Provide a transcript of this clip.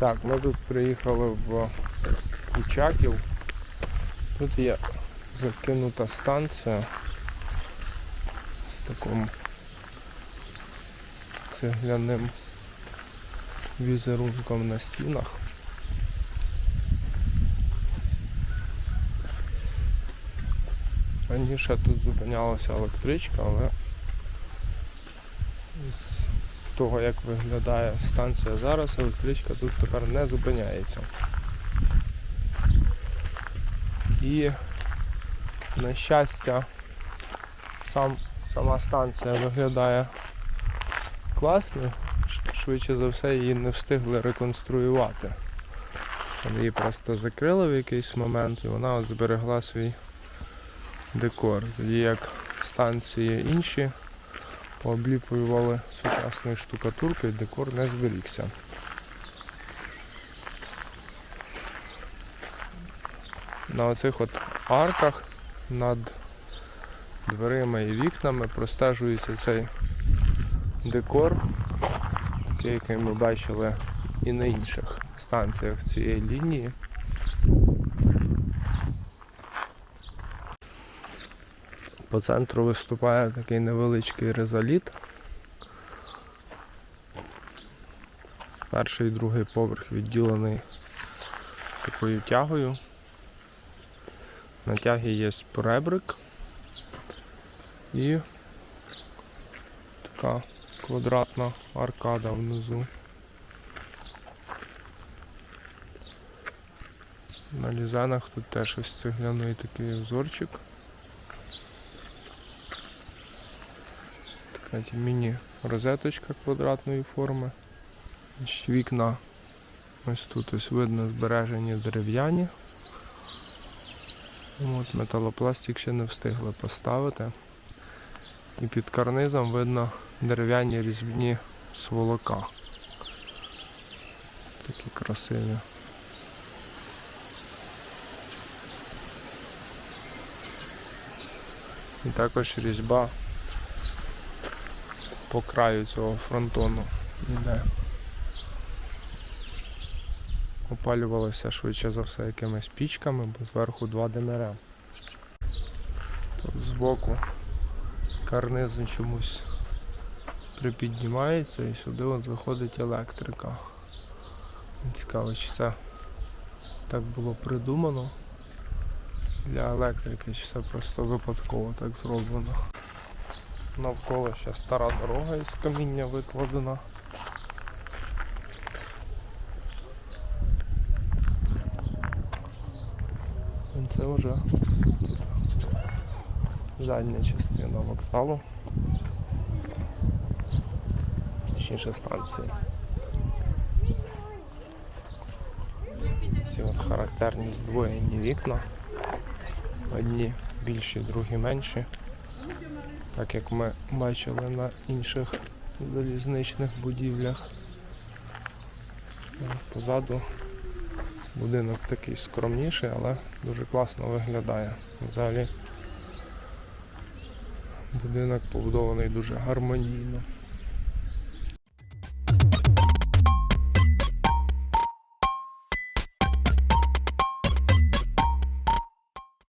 Так, ми тут приїхали в Кучаків. Тут є закинута станція з таким цегляним візерунком на стінах. Раніше тут зупинялася електричка, але з того як виглядає станція зараз, електричка тут тепер не зупиняється. І на щастя сам, сама станція виглядає класно, швидше за все її не встигли реконструювати. Вони Її просто закрили в якийсь момент і вона от зберегла свій декор. Тоді як станції інші пообліпуювали сучасною штукатуркою, декор не зберігся. На оцих от арках над дверима і вікнами простежується цей декор, такий, який ми бачили і на інших станціях цієї лінії. По центру виступає такий невеличкий резоліт. Перший і другий поверх відділений такою тягою. На тягі є поребрик і така квадратна аркада внизу. На лізанах тут теж ось цегляний такий узорчик. Така міні-розеточка квадратної форми. Вікна ось тут ось видно збережені дерев'яні. От, металопластик ще не встигли поставити. І під карнизом видно дерев'яні різьбні сволока. Такі красиві. І також різьба по краю цього фронтону йде. Опалювалося швидше за все якимись пічками, бо зверху два димаря. Тут збоку карнизом чомусь припіднімається і сюди от заходить електрика. Цікаво, чи це так було придумано для електрики, чи це просто випадково так зроблено. Навколо ще стара дорога із каміння викладена. Це вже задня частина вокзалу. Точніше станції. Ці от характерні здвоєні вікна. Одні більші, другі менші. Так як ми бачили на інших залізничних будівлях. Е, Позаду будинок такий скромніший, але дуже класно виглядає. Взагалі будинок побудований дуже гармонійно.